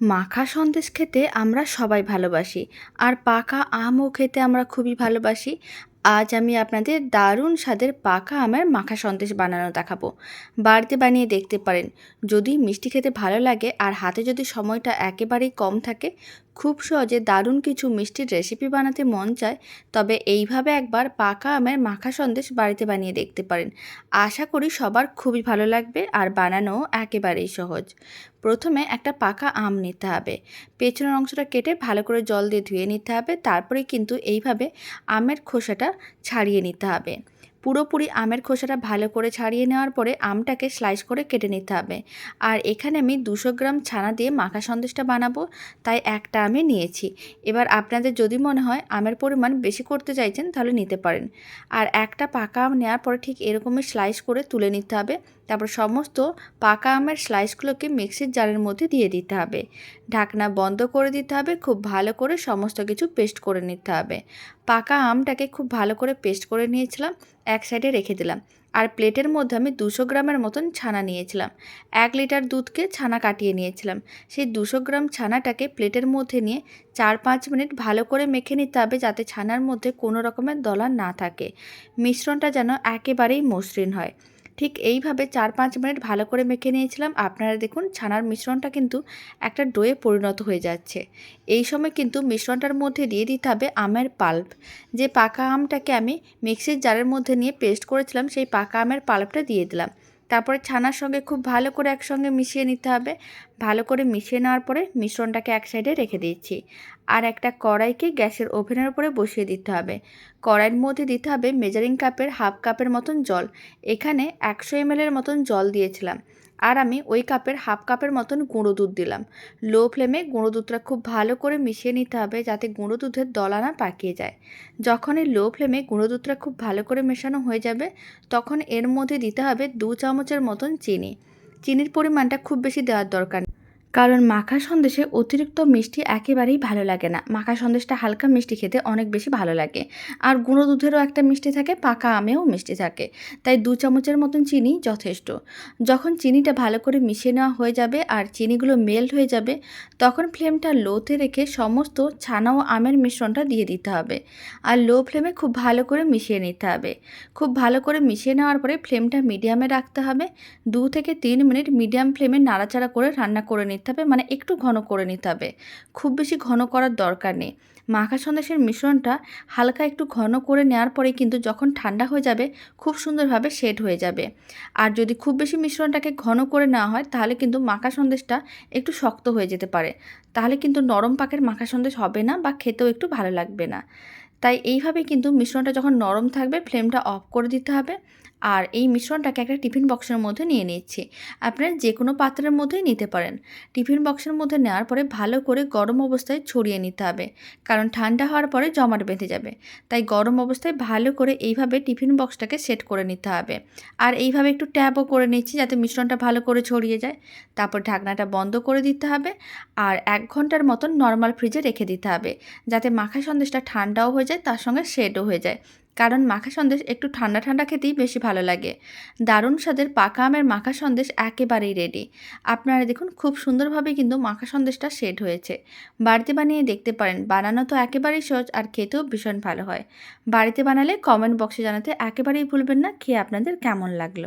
মাখা সন্দেশ খেতে আমরা সবাই ভালোবাসি, আর পাকা আমও খেতে আমরা খুবই ভালোবাসি। আজ আমি আপনাদের দারুণ স্বাদের পাকা আমের মাখা সন্দেশ বানানো দেখাবো। বাড়িতে বানিয়ে দেখতে পারেন। যদি মিষ্টি খেতে ভালো লাগে আর হাতে যদি সময়টা একেবারেই কম থাকে খুব সহজে দারুণ কিছু মিষ্টির রেসিপি বানাতে মন চায়, তবে এইভাবে একবার পাকা আমের মাখা সন্দেশ বাড়িতে বানিয়ে দেখতে পারেন। আশা করি সবার খুবই ভালো লাগবে আর বানানো একেবারেই সহজ। প্রথমে একটা পাকা আম নিতে হবে। পেছনের অংশটা কেটে ভালো করে জল দিয়ে ধুয়ে নিতে হবে তারপরে কিন্তু এইভাবে আমের খোসাটা ছাড়িয়ে নিতে হবে। পুরোপুরি আমের খোসাটা ভালো করে ছাড়িয়ে নেওয়ার পরে আমটাকে স্লাইস করে কেটে নিতে হবে। আর এখানে আমি দুশো গ্রাম ছানা দিয়ে মাখা সন্দেশটা বানাবো, তাই একটা আমি নিয়েছি। এবার আপনাদের যদি মনে হয় আমের পরিমাণ বেশি করতে চাইছেন তাহলে নিতে পারেন। আর একটা পাকা আম নেওয়ার পরে ঠিক এরকমই স্লাইস করে তুলে নিতে হবে। তারপর সমস্ত পাকা আমের স্লাইসগুলোকে মিক্সির জারের মধ্যে দিয়ে দিতে হবে। ঢাকনা বন্ধ করে দিতে হবে, খুব ভালো করে সমস্ত কিছু পেস্ট করে নিতে হবে। পাকা আমটাকে খুব ভালো করে পেস্ট করে নিয়েছিলাম, এক সাইডে রেখে দিলাম। আর প্লেটের মধ্যে আমি দুশো গ্রামের মতন ছানা নিয়েছিলাম। এক লিটার দুধকে ছানা কাটিয়ে নিয়েছিলাম। সেই দুশো গ্রাম ছানাটাকে প্লেটের মধ্যে নিয়ে চার পাঁচ মিনিট ভালো করে মেখে নিতে হবে যাতে ছানার মধ্যে কোনো রকমের দলা না থাকে। মিশ্রণটা যেন একেবারেই মসৃণ হয়। ঠিক এইভাবে চার পাঁচ মিনিট ভালো করে মেখে নিয়েছিলাম। আপনারা দেখুন ছানার মিশ্রণটা কিন্তু একটা ডোয়ে পরিণত হয়ে যাচ্ছে। এই সময় কিন্তু মিশ্রণটার মধ্যে দিয়ে দিতে হবে আমের পাল্প। যে পাকা আমটাকে আমি মিক্সির জারের মধ্যে নিয়ে পেস্ট করেছিলাম, সেই পাকা আমের পাল্পটা দিয়ে দিলাম। তারপরে ছানার সঙ্গে খুব ভালো করে একসঙ্গে মিশিয়ে নিতে হবে। ভালো করে মিশিয়ে নেওয়ার পরে মিশ্রণটাকে এক সাইডে রেখে দিয়েছি আর একটা কড়াইকে গ্যাসের ওভেনের উপরে বসিয়ে দিতে হবে। কড়াইয়ের মধ্যে দিতে হবে মেজারিং কাপের হাফ কাপের মতন জল। এখানে একশো এমএলের মতন জল দিয়েছিলাম। আর আমি ওই কাপের হাফ কাপের মতন গুঁড়ো দুধ দিলাম। লো ফ্লেমে গুঁড়ো দুধটা খুব ভালো করে মিশিয়ে নিতে হবে যাতে গুঁড়ো দুধের দলা না পাকিয়ে যায়। যখন এই লো ফ্লেমে গুঁড়ো দুধটা খুব ভালো করে মেশানো হয়ে যাবে, তখন এর মধ্যে দিতে হবে দু চামচের মতন চিনি। চিনির পরিমাণটা খুব বেশি দেওয়ার দরকার কারণ মাখা সন্দেশে অতিরিক্ত মিষ্টি একেবারেই ভালো লাগে না। মাখা সন্দেশটা হালকা মিষ্টি খেতে অনেক বেশি ভালো লাগে। আর গুঁড়ো দুধেরও একটা মিষ্টি থাকে, পাকা আমেও মিষ্টি থাকে। তাই দু চামচের মতন চিনি যথেষ্ট। যখন চিনিটা ভালো করে মিশিয়ে নেওয়া হয়ে যাবে আর চিনিগুলো মেল্ট হয়ে যাবে, তখন ফ্লেমটা লোতে রেখে সমস্ত ছানা ও আমের মিশ্রণটা দিয়ে দিতে হবে। আর লো ফ্লেমে খুব ভালো করে মিশিয়ে নিতে হবে। খুব ভালো করে মিশিয়ে নেওয়ার পরে ফ্লেমটা মিডিয়ামে রাখতে হবে। দু থেকে তিন মিনিট মিডিয়াম ফ্লেমে নাড়াচাড়া করে রান্না করে নিতে হবে মানে একটু ঘন করে নিতে হবে। খুব বেশি ঘন করার দরকার নেই। মাখা সন্দেশের মিশ্রণটা হালকা একটু ঘন করে নেওয়ার পরে কিন্তু যখন ঠান্ডা হয়ে যাবে, খুব সুন্দরভাবে সেট হয়ে যাবে। আর যদি খুব বেশি মিশ্রণটাকে ঘন করে নেওয়া হয়, তাহলে কিন্তু মাখা সন্দেশটা একটু শক্ত হয়ে যেতে পারে। তাহলে কিন্তু নরম পাকের মাখা সন্দেশ হবে না বা খেতেও একটু ভালো লাগবে না। তাই এইভাবে কিন্তু মিশ্রণটা যখন নরম থাকবে, ফ্লেমটা অফ করে দিতে হবে। আর এই মিশ্রণটাকে একটা টিফিন বক্সের মধ্যে নিয়ে নিচ্ছি। আপনারা যে কোনো পাত্রের মধ্যেই নিতে পারেন। টিফিন বক্সের মধ্যে নেওয়ার পরে ভালো করে গরম অবস্থায় ছড়িয়ে নিতে হবে। কারণ ঠান্ডা হওয়ার পরে জমাট বেঁধে যাবে। তাই গরম অবস্থায় ভালো করে এইভাবে টিফিন বক্সটাকে সেট করে নিতে হবে। আর এইভাবে একটু ট্যাপও করে নিচ্ছি যাতে মিশ্রণটা ভালো করে ছড়িয়ে যায়। তারপর ঢাকনাটা বন্ধ করে দিতে হবে। আর এক ঘণ্টার মতন নর্মাল ফ্রিজে রেখে দিতে হবে। যাতে মাখা সন্দেশটা ঠান্ডাও হয়ে যায়, তার সঙ্গে সেটও হয়ে যায়। কারণ মাখা সন্দেশ একটু ঠান্ডা ঠান্ডা খেতেই বেশি ভালো লাগে। দারুণ স্বাদের পাকা আমের মাখা সন্দেশ একেবারেই রেডি আপনারা দেখুন, খুব সুন্দরভাবে কিন্তু মাখা সন্দেশটা সেট হয়েছে। বাড়িতে বানিয়ে দেখতে পারেন। বানানো তো একেবারেই সহজ আর খেতেও ভীষণ ভালো হয়। বাড়িতে বানালে কমেন্ট বক্সে জানাতে একেবারেই ভুলবেন না। খেয়ে আপনাদের কেমন লাগল?